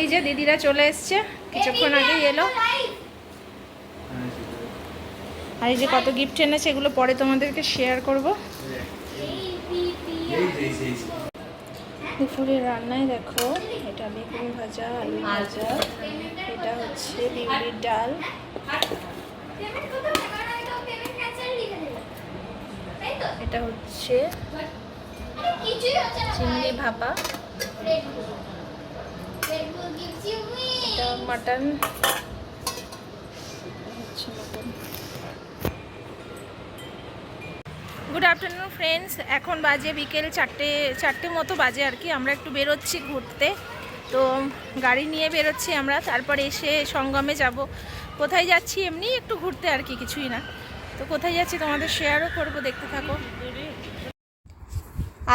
এই যে দিদিরা চলে এসছে কিছুক্ষণ আগেই এলো। আর এই যে কত গিফট এনেছে এগুলো পরে তোমাদেরকে শেয়ার করব। দুপুরের রান্নায় দেখো এটা বেগুন ভাজা আলু ভাজা এটা হচ্ছে বিউলির ডাল। এটা হচ্ছে চিংড়ি ভাপা। এটা মাটন গুড আফটারনুন ফ্রেন্ডস এখন বাজে বিকেল চারটে চারটে মতো বাজে আর কি। আমরা একটু বেরোচ্ছি ঘুরতে। তো গাড়ি নিয়ে বেরোচ্ছি আমরা। তারপরে এসে সঙ্গমে যাব। কোথায় যাচ্ছি এমনি একটু ঘুরতে আর কি, কিছুই না। তো কোথায় যাচ্ছি তোমাদের শেয়ারও করব, দেখতে থাকো।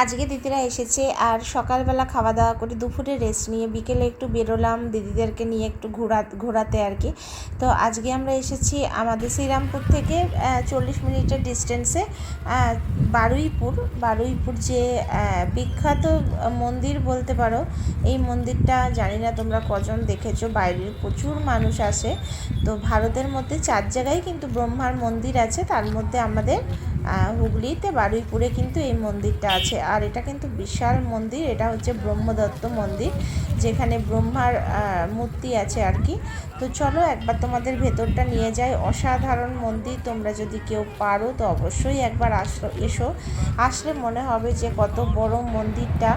আজকে দিদিরা এসেছে আর সকালবেলা খাওয়া দাওয়া করে দুপুরে রেস্ট নিয়ে বিকেলে একটু বেরোলাম দিদিদেরকে নিয়ে একটু ঘোরা, ঘোরাতে আর কি। তো আজকে আমরা এসেছি আমাদের শ্রীরামপুর থেকে চল্লিশ মিনিটের ডিস্টেন্সে বারুইপুর। বারুইপুর যে বিখ্যাত মন্দির বলতে পারো, এই মন্দিরটা জানি না তোমরা কজন দেখেছ, বাইরের প্রচুর মানুষ আসে। তো ভারতের মধ্যে চার জায়গায় কিন্তু ব্রহ্মার মন্দির আছে, তার মধ্যে আমাদের হুগলিতে বারুইপুরে কিন্তু এই মন্দিরটা আছে। আর এটা কিন্তু বিশাল মন্দির, এটা হচ্ছে ব্রহ্মদত্ত মন্দির, যেখানে ব্রহ্মার মূর্তি আছে আর কি। তো চলো একবার তোমাদের ভেতরটা নিয়ে যাই। অসাধারণ মন্দির, তোমরা যদি কেউ পারো তো অবশ্যই একবার আসো, এসো। আসলে মনে হবে যে কত বড় মন্দিরটা।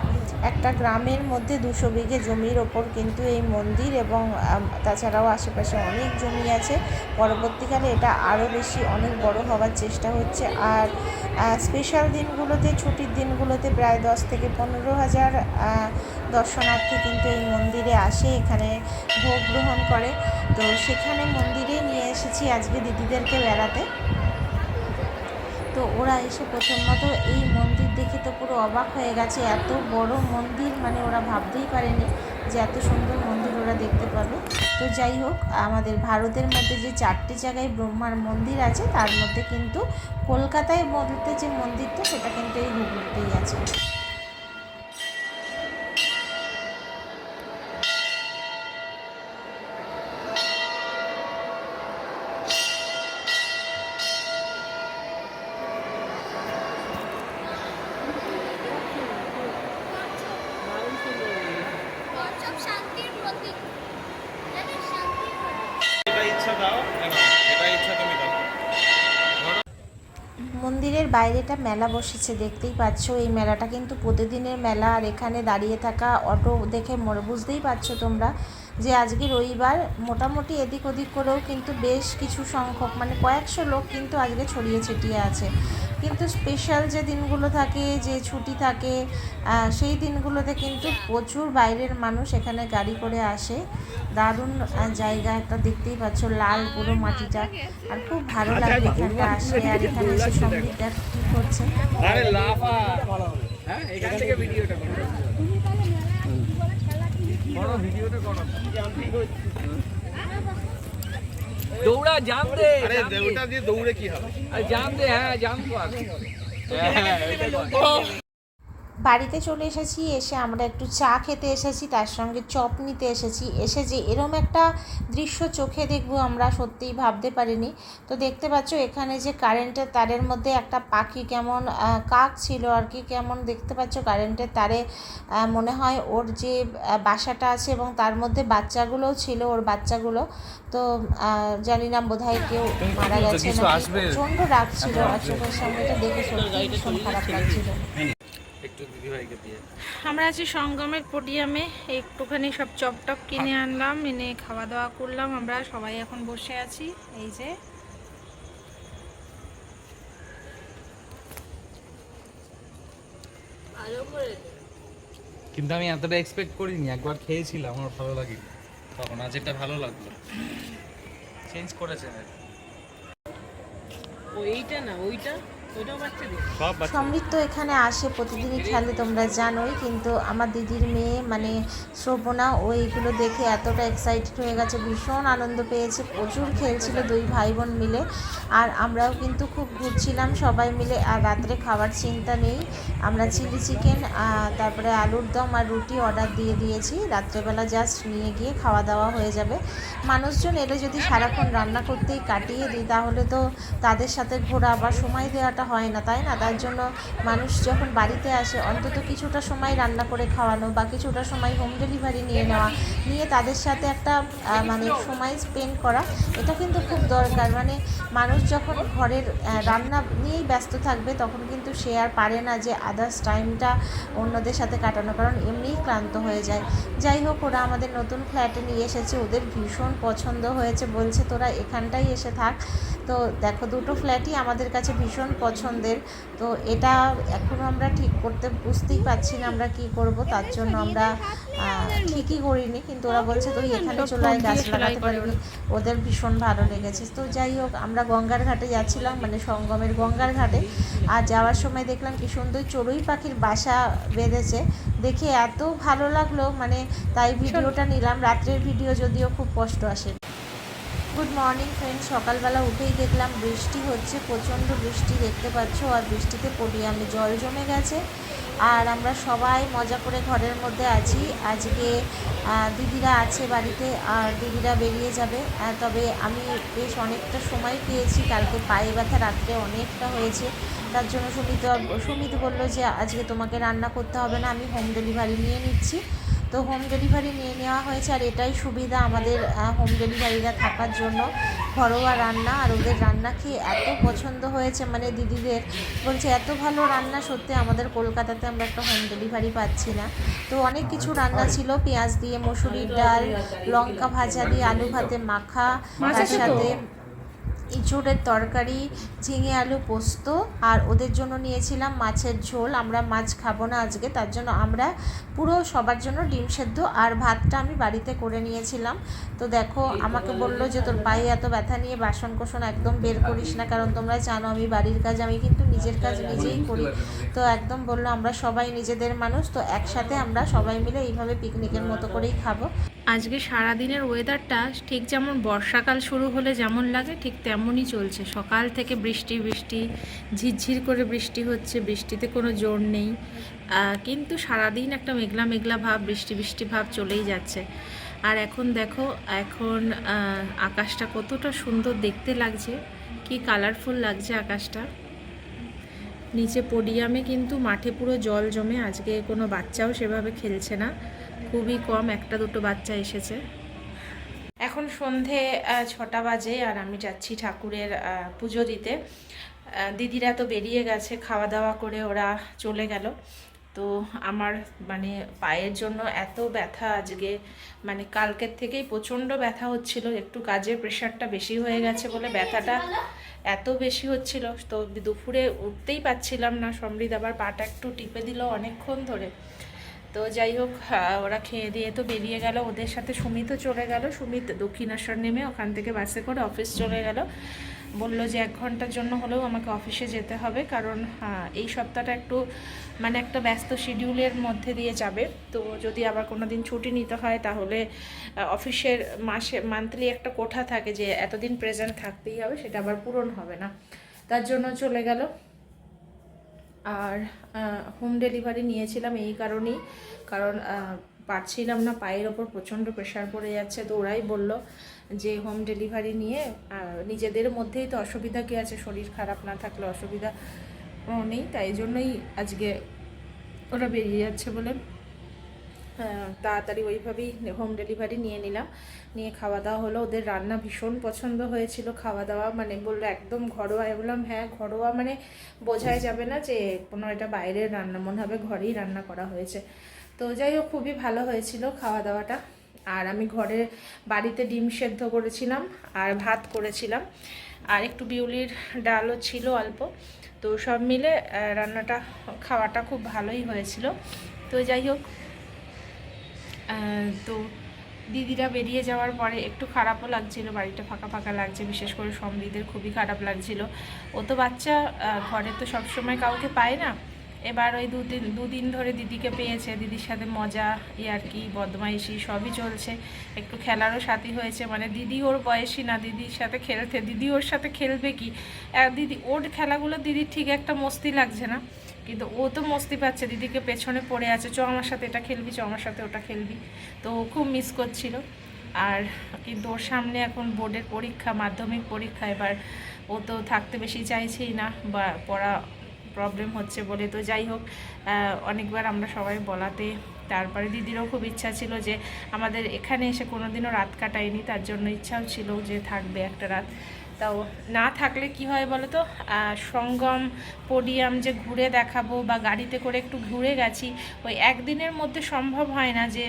একটা গ্রামের মধ্যে দুশো বিঘে জমির ওপর কিন্তু এই মন্দির এবং তাছাড়াও আশেপাশে অনেক জমি আছে। পরবর্তীকালে এটা আরও বেশি, অনেক বড় হওয়ার চেষ্টা হচ্ছে। আর স্পেশাল দিনগুলোতে, ছুটির দিনগুলোতে প্রায় দশ থেকে পনেরো হাজার দর্শনার্থী কিন্তু এই মন্দিরে আসে, এখানে ভোগ গ্রহণ করে। তো সেখানে মন্দিরে নিয়ে এসেছি আজকে দিদিদেরকে বেড়াতে। তো ওরা এসে প্রথমত এই মন্দির দেখে তো পুরো অবাক হয়ে গেছে। এত বড় মন্দির মানে ওরা ভাবতেই পারেনি যে এত সুন্দর মন্দির ওরা দেখতে পাবে। তো যাই হোক, আমাদের ভারতের মধ্যে যে চারটি জায়গায় ব্রহ্মার মন্দির আছে, তার মধ্যে কিন্তু কলকাতায় মধ্যে যে মন্দিরটা, সেটা কিন্তু এই হুগলিতেই আছে। মন্দিরের বাইরেটা মেলা বসেছে, দেখতেই পাচ্ছ। এই মেলাটা কিন্তু প্রতিদিনের মেলা, আর এখানে দাঁড়িয়ে থাকা অটো দেখে বুঝতেই পারছ তোমরা যে আজকে রবিবার। মোটামুটি এদিক ওদিক করেও কিন্তু বেশ কিছু সংখ্যক মানে কয়েকশো লোক কিন্তু আজকে ছড়িয়ে ছিটিয়ে আছে। কিন্তু স্পেশাল যে দিনগুলো থাকে যে ছুটি থাকে সেই দিনগুলোতে কিন্তু প্রচুর বাইরের মানুষ এখানে গাড়ি করে আসে। দারুণ জায়গা একটা দেখতেই পাচ্ছ লাল পুরো মাটিটা। আর খুব ভালো লাগে এখানে আসে আর এখানে এসে সঙ্গীতটা কি করছে। হ্যাঁ এখান থেকে ভিডিওটা করো করো ভিডিওটা করো দৌড়া জাম দে আরে ওটা দিয়ে দৌড়ে কি হবে? আর জাম দে হ্যাঁ জাম তো আছে। হ্যাঁ বল। বাড়িতে চলে এসেছি এসে আমরা একটু চা খেতে এসেছি তার সঙ্গে চপ নিতে এসেছি। এসে যে এরম একটা দৃশ্য চোখে দেখব আমরা সত্যিই ভাবতে পারিনি। তো দেখতে পাচ্ছ এখানে যে কারেন্টের তারের মধ্যে একটা পাখি কেমন কাক ছিল আর কি কেমন দেখতে পাচ্ছ কারেন্টের তারে মনে হয় ওর যে বাসাটা আছে এবং তার মধ্যে বাচ্চাগুলোও ছিল ওর বাচ্চাগুলো। তো জানি না বোধহয় কেউ মারা গেছে প্রচণ্ড রাগ ছিল আর চোখের সামনেটা দেখে সত্যি ভীষণ খারাপ লাগছিল। একটু দিদিভাইকে দিয়ে। আমরা আছি সঙ্গমের পোডিয়ামে একটুখানি সব চপ টপ কিনে আনলাম এনে খাওয়া দাওয়া করলাম আমরা সবাই এখন বসে আছি এই যে। কিন্তু আমি এতটা এক্সপেক্ট করিনি একবার খেয়েছিলাম আমার ভালো লাগে তখন আজ এটা ভালো লাগল। চেঞ্জ করেছে। ও এইটা না ওইটা? সমৃদ্ধ এখানে আসে প্রতিদিনই খেলে, তোমরা জানোই, কিন্তু আমার দিদির মেয়ে মানে শ্রবণা, ও এইগুলো দেখে এতটা এক্সাইটেড হয়ে গেছে, ভীষণ আনন্দ পেয়েছে, প্রচুর খেলছিল দুই ভাই বোন মিলে, আর আমরাও কিন্তু খুব ঘুরছিলাম সবাই মিলে, আর রাত্রে খাওয়ার চিন্তা নেই, আমরা চিলি চিকেন তারপরে আলুর দম আর রুটি অর্ডার দিয়ে দিয়েছি, রাত্রেবেলা জাস্ট নিয়ে গিয়ে খাওয়া দাওয়া হয়ে যাবে। মানুষজন এলে যদি সারাক্ষণ রান্না করতেই কাটিয়ে দিই, তাহলে তো তাদের সাথে ঘোরা বা সময় দেওয়াটা হয় না, তাই না? তার জন্য মানুষ যখন বাড়িতে আসে, অন্তত কিছুটা সময় রান্না করে খাওয়ানো বা কিছুটা সময় হোম ডেলিভারি নিয়ে নেওয়া, নিয়ে তাদের সাথে একটা মানে সময় স্পেন্ড করা, এটা কিন্তু খুব দরকার। মানে মানুষ যখন ঘরের রান্না নিয়েই ব্যস্ত থাকবে, তখন কিন্তু সে আর পারে না যে আদার্স টাইমটা অন্যদের সাথে কাটানো, কারণ এমনিই ক্লান্ত হয়ে যায়। যাই হোক, ওরা আমাদের নতুন ফ্ল্যাটে নিয়ে এসেছে, ওদের ভীষণ পছন্দ হয়েছে, বলছে তোরা এখানটাই এসে থাক। তো দেখো দুটো ফ্ল্যাটই আমাদের কাছে ভীষণ পছন্দের। তো এটা এখনও আমরা ঠিক করতে বুঝতেই পারছি না আমরা কি করব তার জন্য আমরা ঠিকই করিনি। কিন্তু ওরা বলছে তুই এখানে চলে আয় গাছ লাগাতে পারবি। ওদের ভীষণ ভালো লেগেছে। তো যাই হোক আমরা গঙ্গার ঘাটে যাচ্ছিলাম মানে সঙ্গমের গঙ্গার ঘাটে। আর যাওয়ার সময় দেখলাম কি সুন্দর চড়ুই পাখির বাসা বেঁধেছে। দেখে এত ভালো লাগল মানে তাই ভিডিওটা নিলাম। রাত্রের ভিডিও যদিও খুব কষ্ট আসে। Good morning friend. সকালবেলা উঠেই দেখলাম বৃষ্টি হচ্ছে, প্রচণ্ড বৃষ্টি দেখতে পাচ্ছ, আর বৃষ্টিতে পডিয়ামে জল জমে গেছে। আর আমরা সবাই মজা করে ঘরের মধ্যে আছি। আজকে দিদিরা আছে বাড়িতে, আর দিদিরা বেরিয়ে যাবে। তবে আমি বেশ অনেকটা সময় পেয়েছি, কালকে পায়ে ব্যথা রাত্রে অনেকটা হয়েছে। তার জন্য সুমিত সুমিত বলল যে, আজকে তোমাকে রান্না করতে হবে না, আমি হোম ডেলিভারি নিয়ে নিচ্ছি। তো হোম ডেলিভারি নিয়ে নেওয়া হয়েছে আর এটাই সুবিধা আমাদের হোম ডেলিভারিরা থাকার জন্য। ঘরোয়া রান্না আর ওদের রান্না খেয়ে এত পছন্দ হয়েছে? মানে দিদিদের বলছে এত ভালো রান্না সত্যি আমাদের কলকাতাতে আমরা একটা হোম ডেলিভারি পাচ্ছি না। তো অনেক কিছু রান্না ছিল পেঁয়াজ দিয়ে মসুরির ডাল লঙ্কা ভাজা দিয়ে আলু ভাতে মাখা তার সাথে ইঁচড়ের তরকারি ঝিঙে আলু পোস্ত আর ওদের জন্য নিয়েছিলাম মাছের ঝোল। আমরা মাছ খাব না আজকে তার জন্য আমরা পুরো সবার জন্য ডিম সেদ্ধ আর ভাতটা আমি বাড়িতে করে নিয়েছিলাম। তো দেখো আমাকে বলল যে তোর পায়ে এত ব্যথা নিয়ে বাসন কোসন একদম বের করিস না কারণ তোমরা জানো আমি বাড়ির কাজ আমি কিন্তু নিজের কাজ নিজেই করি। তো একদম বলল আমরা সবাই নিজেদের মানুষ তো একসাথে আমরা সবাই মিলে এইভাবে পিকনিকের মতো করেই খাব। আজকে সারাদিনের ওয়েদারটা ঠিক যেমন বর্ষাকাল শুরু হলে যেমন লাগে ঠিক তেমনই চলছে। সকাল থেকে বৃষ্টি বৃষ্টি, ঝিরঝির করে বৃষ্টি হচ্ছে, বৃষ্টিতে কোনো জোর নেই। কিন্তু সারাদিন একটা মেঘলা মেঘলা ভাব, বৃষ্টি বৃষ্টি ভাব চলেই যাচ্ছে। আর এখন দেখো, এখন আকাশটা কতটা সুন্দর দেখতে লাগছে, কি কালারফুল লাগছে আকাশটা। নিচে পোডিয়ামে কিন্তু মাঠে পুরো জল জমে, আজকে কোনো বাচ্চাও সেভাবে খেলছে না। খুবই কম, একটা দুটো বাচ্চা এসেছে। এখন সন্ধে ছটা বাজে আর আমি যাচ্ছি ঠাকুরের পুজো দিতে। দিদিরা তো বেরিয়ে গেছে খাওয়া দাওয়া করে ওরা চলে গেল। তো আমার মানে পায়ের জন্য এত ব্যথা আজকে মানে কালকের থেকেই প্রচণ্ড ব্যথা হচ্ছিল, একটু কাজের প্রেশারটা বেশি হয়ে গেছে বলে ব্যথাটা এত বেশি হচ্ছিল। তো দুপুরে উঠতেই পাচ্ছিলাম না, সমৃদ্ধ আবার পাটা একটু টিপে দিল অনেকক্ষণ ধরে। তো যাই হোক আহ, ওরা খেয়ে দিয়ে তো বেরিয়ে গেল। ওদের সাথে সুমিতও চলে গেল। সুমিত দক্ষিণেশ্বর নেমে ওখান থেকে বাসে করে অফিস চলে গেল। বলল যে এক ঘণ্টার জন্য হলেও আমাকে অফিসে যেতে হবে কারণ আহ, এই সপ্তাহটা একটু মানে একটা ব্যস্ত শিডিউলের মধ্যে দিয়ে যাবে। তো যদি আবার কোনো দিন ছুটি নিতে হয় তাহলে অফিসের মাসে মান্থলি একটা কোঠা থাকে যে এতদিন প্রেজেন্ট থাকতেই হবে সেটা আবার পূরণ হবে না। তার জন্য চলে গেল। আর হোম ডেলিভারি নিয়েছিলাম এই কারণেই। কারণ পারছিলাম না, পায়ের ওপর প্রচণ্ড প্রেশার পড়ে যাচ্ছে। তো ওরাই বলল যে হোম ডেলিভারি নিয়ে নিজেদের মধ্যেই তো অসুবিধা কী আছে? শরীর খারাপ না থাকলে অসুবিধা নেই। তাই জন্যই আজকে ওরা বেরিয়ে যাচ্ছে বলে তাড়াতাড়ি ওইভাবেই হোম ডেলিভারি নিয়ে নিলাম। নিয়ে খাওয়া দাওয়া হলো। ওদের রান্না ভীষণ পছন্দ হয়েছিল খাওয়া দাওয়া। মানে বলল একদম ঘরোয়া। বললাম হ্যাঁ ঘরোয়া মানে বোঝাই যাবে না যে কোনো এটা বাইরের রান্না। মনে হবে ঘরেই রান্না করা হয়েছে। তো যাই হোক, খুবই ভালো হয়েছিল খাওয়া দাওয়াটা। আর আমি ঘরে বাড়িতে ডিম সেদ্ধ করেছিলাম আর ভাত করেছিলাম। আর একটু বিউলির ডালও ছিল অল্প। তো সব মিলে রান্নাটা, খাওয়াটা খুব ভালোই হয়েছিল। তো যাই হোক তো দিদিরা বেরিয়ে যাওয়ার পরে একটু খারাপও লাগছিল, বাড়িটা ফাঁকা ফাঁকা লাগছে, বিশেষ করে সমৃদ্ধের খুবই খারাপ লাগছিল। ও তো বাচ্চা ঘরে তো সবসময় কাউকে পায় না। এবার ওই দুদিন দুদিন ধরে দিদিকে পেয়েছে, দিদির সাথে মজা ইয়ার্কি বদমাইশি, সবই চলছে। একটু খেলারও সাথী হয়েছে মানে দিদি ওর বয়সী না, দিদির সাথে খেলতে, দিদি ওর সাথে খেলবে কি? দিদি, ওর খেলাগুলো দিদির ঠিক একটা মস্তি লাগছে না। কিন্তু ও তো মস্তি পাচ্ছে, দিদিকে পেছনে পড়ে আছে, চ আমার সাথে এটা খেলবি, চ আমার সাথে ওটা খেলবি। তো ও খুব মিস করছিল। আর কিন্তু ওর সামনে এখন বোর্ডের পরীক্ষা, মাধ্যমিক পরীক্ষা, এবার ও তো থাকতে বেশি চাইছেই না, বা পড়া প্রবলেম হচ্ছে বলে। তো যাই হোক অনেকবার আমরা সবাই বলাতে, তারপরে দিদিরও খুব ইচ্ছা ছিল যে আমাদের এখানে এসে কোনোদিনও রাত কাটায়নি, তার জন্য ইচ্ছাও ছিল যে থাকবে একটা রাত। তাও না থাকলে কি হয় বলো তো সঙ্গম, পোডিয়াম যে ঘুরে দেখাবো বা গাড়িতে করে একটু ঘুরে গেছি, ওই একদিনের মধ্যে সম্ভব হয় না যে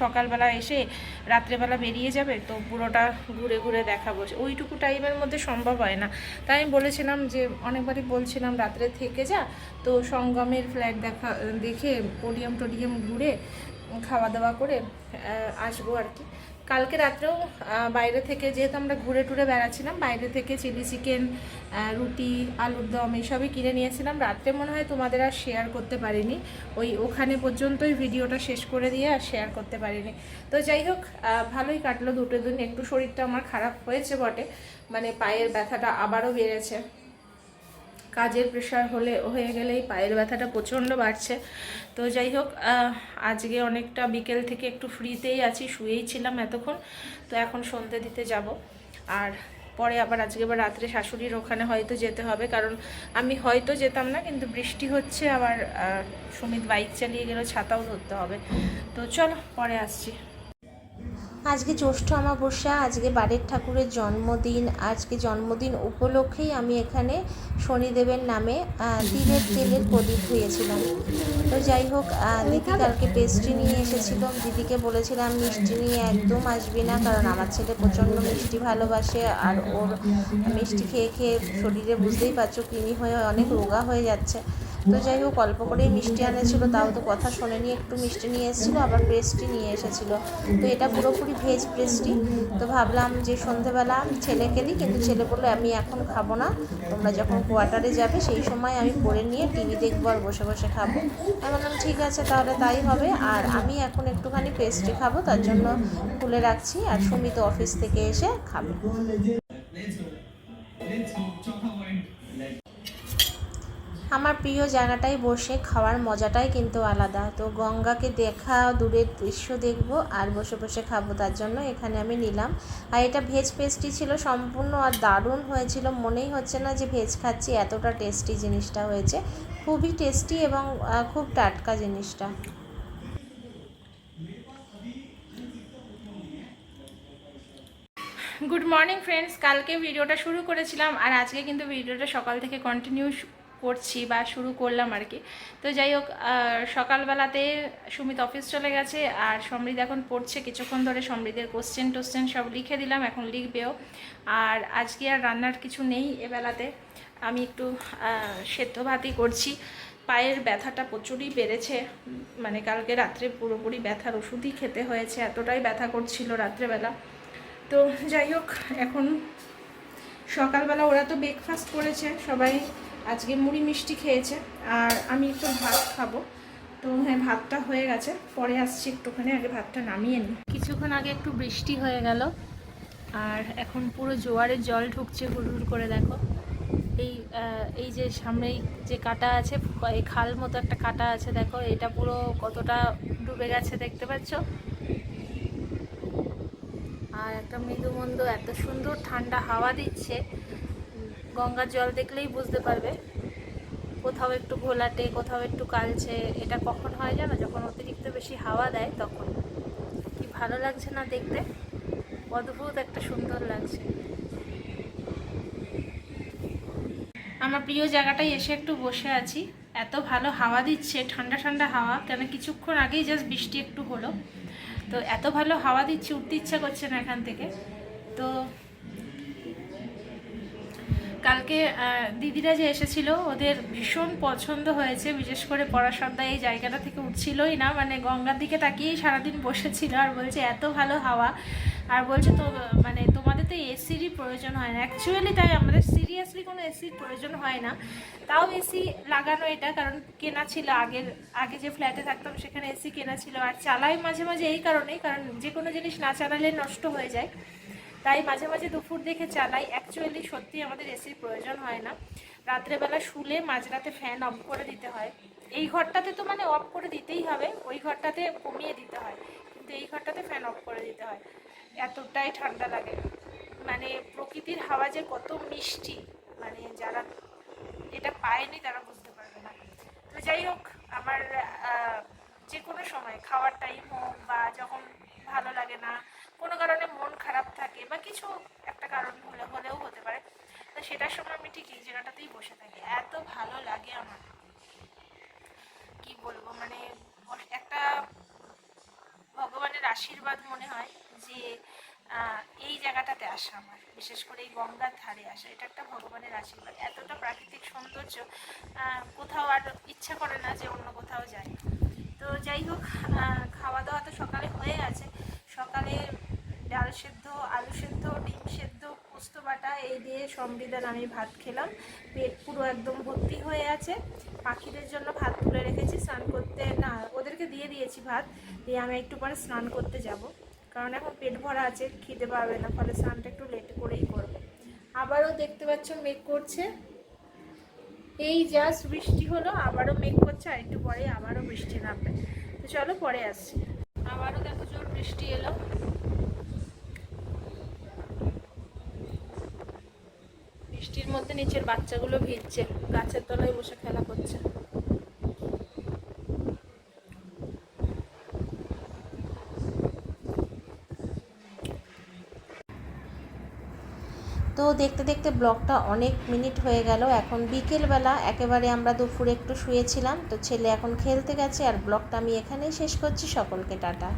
সকালবেলা এসে রাত্রেবেলা বেরিয়ে যাবে, তো পুরোটা ঘুরে ঘুরে দেখাবো। ওইটুকু টাইমের মধ্যে সম্ভব হয় না। তাই আমি বলেছিলাম যে অনেকবারই বলছিলাম, রাত্রে থেকে যা, তো সঙ্গমের ফ্ল্যাট দেখা, দেখে পোডিয়াম টোডিয়াম ঘুরে খাওয়া দাওয়া করে আসব আর কি। কালকে রাত্রেও বাইরে থেকে যেহেতু আমরা ঘুরে টুরে বেড়াচ্ছিলাম, বাইরে থেকে চিলি চিকেন রুটি, আলুর দম এইসবই কিনে নিয়েছিলাম। রাত্রে মনে হয় তোমাদের আর শেয়ার করতে পারিনি। ওই ওখানে পর্যন্তই ভিডিওটা শেষ করে দিয়ে আর শেয়ার করতে পারিনি। তো যাই হোক ভালোই কাটলো দুটো দিন। একটু শরীরটা আমার খারাপ হয়েছে বটে। মানে পায়ের ব্যথাটা আবারও বেড়েছে। কাজের প্রেশার হলে, হয়ে গেলেই পায়ের ব্যথাটা প্রচণ্ড বাড়ছে। তো যাই হোক আজকে অনেকটা বিকেল থেকে একটু ফ্রিতেই আছি, শুয়েই ছিলাম এতক্ষণ। তো এখন সন্ধে দিতে যাব। আর পরে আবার আজকে আবার রাত্রে শাশুড়ির ওখানে হয়তো যেতে হবে, কারণ আমি হয়তো যেতাম না, কিন্তু বৃষ্টি হচ্ছে, আবার সুমিত বাইক চালিয়ে গেলেও ছাতাও ধরতে হবে। তো চলো, পরে আসছি। আজকে জ্যৈষ্ঠ অমাবস্যা, আজকে বাড়ির ঠাকুরের জন্মদিন, আজকে জন্মদিন উপলক্ষেই আমি এখানে শনিদেবের নামে তিলের তেলের প্রদীপ ধুয়েছিলাম। তো যাই হোক দিদি কালকে পেস্ট্রি নিয়ে এসেছিল। দিদিকে বলেছিলাম, মিষ্টি নিয়ে একদম আসবি না, কারণ আমার ছেলে প্রচণ্ড মিষ্টি ভালোবাসে আর ওর মিষ্টি খেয়ে খেয়ে শরীরে বুঝতেই পারছ, কৃমি হয়ে অনেক রোগা হয়ে যাচ্ছে। তো যাই হোক, অল্প করেই মিষ্টি আনেছিল, তাও তো কথা শুনে নিয়ে একটু মিষ্টি নিয়ে এসেছিল, আবার পেস্ট্রি নিয়ে এসেছিল। তো এটা পুরোপুরি ভেজ পেস্ট্রি তো ভাবলাম যে সন্ধেবেলা ছেলেকে দিই, কিন্তু ছেলে বলল, আমি এখন খাব না, তোমরা যখন কোয়ার্টারে যাবে, সেই সময় আমি পরে নিয়ে টিভি দেখব আর বসে বসে খাব। আমি বললাম, ঠিক আছে, তাহলে তাই হবে। আর আমি এখন একটুখানি পেস্ট্রি খাব, তার জন্য খুলে রাখছি, আর সুমিত অফিস থেকে এসে খাবে। আমার প্রিয় জায়গাটায় বসে খাওয়ার মজাটাই কিন্তু আলাদা। তো গঙ্গাকে দেখা দূরের দৃশ্য দেখব আর বসে বসে খাব তার জন্য এখানে আমি নিলাম। আর এটা ভেজ পেস্ট্রি ছিল সম্পূর্ণ আর দারুণ হয়েছিল। মনেই হচ্ছে না যে ভেজ খাচ্ছি, এতটা টেস্টি জিনিসটা হয়েছে। খুবই টেস্টি এবং খুব টাটকা জিনিসটা। গুড মর্নিং ফ্রেন্ডস কালকে ভিডিওটা শুরু করেছিলাম আর আজকে কিন্তু ভিডিওটা সকাল থেকে কন্টিনিউ করছি বা শুরু করলাম আর কি। তো যাই হোক সকালবেলাতে সুমিত অফিস চলে গেছে আর সমৃদ্ধ এখন পড়ছে। কিছুক্ষণ ধরে সমৃদ্ধের কোশ্চেন টোশ্চেন সব লিখে দিলাম, এখন লিখবেও। আর আজকে আর রান্নার কিছু নেই এবেলাতে আমি একটু সেদ্ধ ভাতই করছি। পায়ের ব্যথাটা প্রচুরই বেড়েছে। মানে কালকে রাত্রে পুরোপুরি ব্যথার ওষুধই খেতে হয়েছে। এতটাই ব্যথা করছিল রাত্রেবেলা। তো যাই হোক, এখন সকালবেলা ওরা তো ব্রেকফাস্ট করেছে। সবাই আজকে মুড়ি মিষ্টি খেয়েছে, আর আমি একটু ভাত খাব। তো হ্যাঁ ভাতটা হয়ে গেছে। পরে আসছি একটুখানি, আগে ভাতটা নামিয়ে নিই। কিছুক্ষণ আগে একটু বৃষ্টি হয়ে গেল, আর এখন পুরো জোয়ারের জল ঢুকছে, হুড় করে দেখো। এই এই যে সামনেই যে কাটা আছে, এই খাল মতো একটা কাটা আছে, দেখো, এটা পুরো কতটা ডুবে গেছে দেখতে পাচ্ছ? আর একটা মৃদুমন্দ, এত সুন্দর ঠান্ডা হাওয়া দিচ্ছে। গঙ্গার জল দেখলেই বুঝতে পারবে। কোথাও একটু ঘোলাটে, কোথাও একটু কালছে, এটা কখন হয় জানো? যখন অতিরিক্ত বেশি হাওয়া দেয় তখন। কি ভালো লাগছে না দেখতে? অদ্ভুত একটা সুন্দর লাগছে। আমার প্রিয় জায়গাটায় এসে একটু বসে আছি। এত ভালো হাওয়া দিচ্ছে, ঠান্ডা ঠান্ডা হাওয়া। কেন কিছুক্ষণ আগেই জাস্ট বৃষ্টি একটু হলো। তো এত ভালো হাওয়া দিচ্ছে, উঠতে ইচ্ছা করছে না এখান থেকে। তো কালকে দিদিরা যে এসেছিল, ওদের ভীষণ পছন্দ হয়েছে। বিশেষ করে পড়াশোনা এই জায়গাটা থেকে উঠছিলই না মানে গঙ্গার দিকে তাকিয়েই সারাদিন বসেছিল আর বলছে, এত ভালো হাওয়া। আর বলছে, তো মানে তোমাদের তো এসিরই প্রয়োজন হয় না। অ্যাকচুয়ালি তাই আমাদের সিরিয়াসলি কোনো এসির প্রয়োজন হয় না। তাও এসি লাগানো এটা, কারণ কেনা ছিল আগের, আগে যে ফ্ল্যাটে থাকতাম সেখানে এসি কেনা ছিল। আর চালাই মাঝে মাঝে এই কারণেই, কারণ যে কোনো জিনিস না চালালে নষ্ট হয়ে যায়। তাই মাঝে মাঝে দুপুর দেখে চালাই। অ্যাকচুয়ালি সত্যি আমাদের এসির প্রয়োজন হয় না। রাত্রেবেলা শুলে মাঝরাতে ফ্যান অফ করে দিতে হয়। এই ঘরটাতে তো মানে অফ করে দিতেই হবে। ওই ঘরটাতে কমিয়ে দিতে হয়। কিন্তু এই ঘরটাতে ফ্যান অফ করে দিতে হয়। এতটাই ঠান্ডা লাগে। মানে প্রকৃতির হাওয়া যে কত মিষ্টি। মানে যারা এটা পায়নি তারা বুঝতে পারবে না। তো যাই হোক, আমার যে কোনো সময়, খাওয়ার টাইম হোক বা যখন ভালো লাগে না কোনো কারণে মন খারাপ থাকে বা কিছু একটা কারণ হলে হলেও হতে পারে, তো সেটার সময় আমি ঠিক এই জায়গাটাতেই বসে থাকি। এত ভালো লাগে আমার। কি বলব? মানে একটা ভগবানের আশীর্বাদ মনে হয় যে এই জায়গাটাতে আসা আমার, বিশেষ করে এই গঙ্গার ধারে আসা। এটা একটা ভগবানের আশীর্বাদ। এতটা প্রাকৃতিক সৌন্দর্য কোথাও আর ইচ্ছা করে না যে অন্য কোথাও যায়। তো যাই হোক খাওয়া দাওয়া তো সকালে হয়ে আছে সকালে ডাল সেদ্ধ, আলু সেদ্ধ, ডিম সেদ্ধ, পোস্ত বাটা, এই দিয়ে সংবিধান আমি ভাত খেলাম। পেট পুরো একদম ভর্তি হয়ে আছে। পাখিদের জন্য ভাত তুলে রেখেছি, স্নান করতে, না, ওদেরকে দিয়ে দিয়েছি ভাত। দিয়ে আমি একটু পরে স্নান করতে যাব। কারণ এখন পেট ভরা আছে খেতে পারবে না, ফলে স্নানটা একটু লেট করেই করবে। আবারও দেখতে পাচ্ছ মেঘ করছে। এই জাস্ট বৃষ্টি হলো, আবারও মেঘ করছে, আর একটু পরে আবারও বৃষ্টি নামবে। তো চলো পরে আসছি। আবারও দেখো জোর বৃষ্টি এলো। মধ্যে নিচের বাচ্চাগুলো ভিজছে, গাছের তলায় বসে খেলা করছে। তো দেখতে দেখতে ব্লগটা অনেক মিনিট হয়ে গেল। এখন বিকেলবেলা, একেবারে আমরা দুপুরে একটু শুয়েছিলাম, তো ছেলে এখন খেলতে গেছে আর ব্লগটা আমি এখানেই শেষ করছি। সকলকে টাটা।